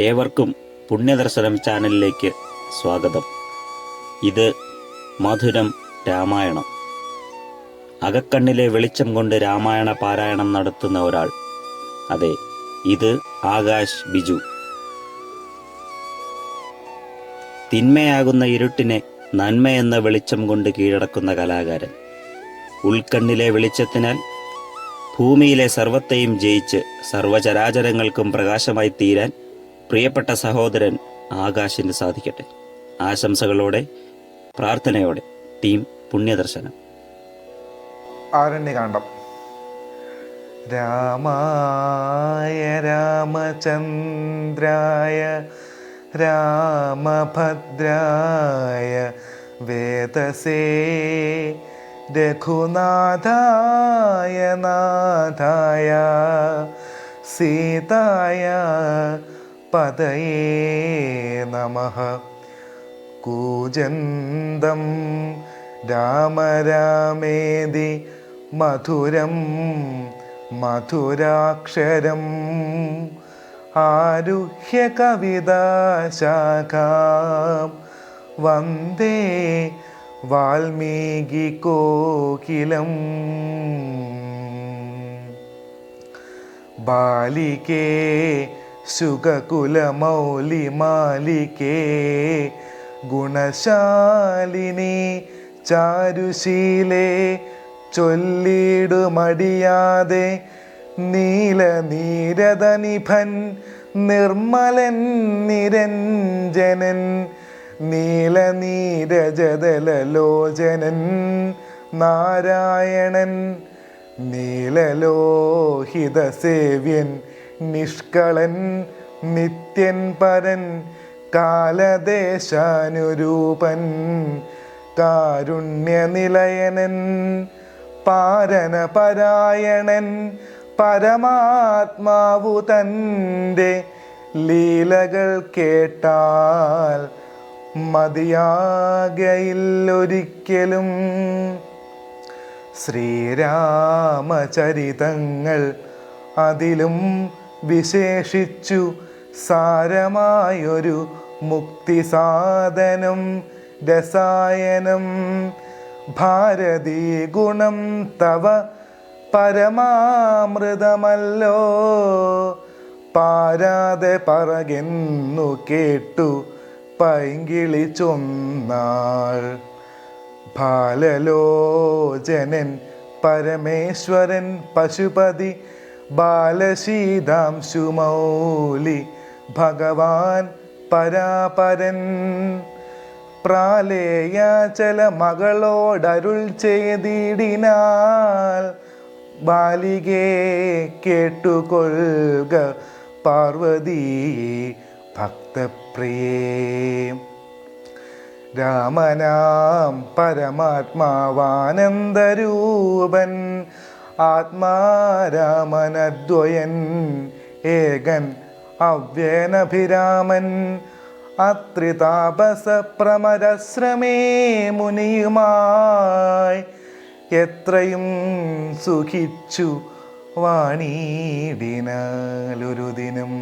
ഏവർക്കും പുണ്യദർശനം ചാനലിലേക്ക് സ്വാഗതം. ഇത് മധുരം രാമായണം. അകക്കണ്ണിലെ വെളിച്ചം കൊണ്ട് രാമായണ പാരായണം നടത്തുന്ന ഒരാൾ. അതെ ഇത് ആകാശ് ബിജു. തിന്മയാകുന്ന ഇരുട്ടിനെ നന്മയെന്ന വെളിച്ചം കൊണ്ട് കീഴടക്കുന്ന കലാകാരൻ. ഉൾക്കണ്ണിലെ വെളിച്ചത്തിനാൽ ഭൂമിയിലെ സർവത്തെയും ജയിച്ച് സർവചരാചരങ്ങൾക്കും പ്രകാശമായി തീരാൻ പ്രിയപ്പെട്ട സഹോദരൻ ആകാശിന് സാധിക്കട്ടെ. ആശംസകളോടെ പ്രാർത്ഥനയോടെ ടീം പുണ്യദർശനം. ആരണ്യകാന്ഡം. രാമായ രാമചന്ദ്രായ രാമഭദ്രായ വേദസേ രഘുനാഥായ നാഥായ സീതായ പതയേ നമ. കൂജന്തം രാമ രാമേതി മധുരം മധുരാക്ഷരം. ആരുഹ്യ കവിതാശാഖാം വന്ദേ വാൽമീകി കോകിലം. ബാലികേ സുഖകുലമൗലിമാലികേ ഗുണശാലിനി ചാരുശീലേ ചൊല്ലിടുമടിയാതെ നീല നീരതനിഭൻ നിർമ്മലൻ നിരഞ്ജനൻ നീല നീരജതലോചനൻ നാരായണൻ നീലലോഹിത സേവ്യൻ നിഷ്കളൻ നിത്യൻ പരൻ കാലദേശാനുരൂപൻ കാരുണ്യനിലയനൻ പാരനപരായണൻ പരമാത്മാവു തന്റെ ലീലകൾ കേട്ടാൽ മതിയാകയില്ലൊരിക്കലും. ശ്രീരാമചരിതങ്ങൾ അതിലും വിശേഷിച്ചു സാരമായൊരു മുക്തിസാധനം രസായനം ഭാരതീ ഗുണം തവ പരമാമൃതമല്ലോ. പാരാതെ പറകെന്നു കേട്ടു പൈങ്കിളി ചൊന്നാൾ. ബാലലോചനൻ പരമേശ്വരൻ പശുപതി ബാലശീതാംശുമൗലി ഭഗവാൻ പരാപരൻ. പ്രാലേയാചല മകളോടരുൾ ചെയ്തിടിനാൽ ബാലികേ കേട്ടുകൊള്ളുക പാർവതി ഭക്തപ്രിയേ. രാമനാം പരമാത്മാവാനന്ദരൂപൻ ആത്മാരാമനദ്വയൻ ഏകൻ അവ്യനഭിരാമൻ അത്രിതാപസ പ്രമരശ്രമേ മുനിയുമായി എത്രയും സുഖിച്ചു വാണീടിനാലൊരു ദിനം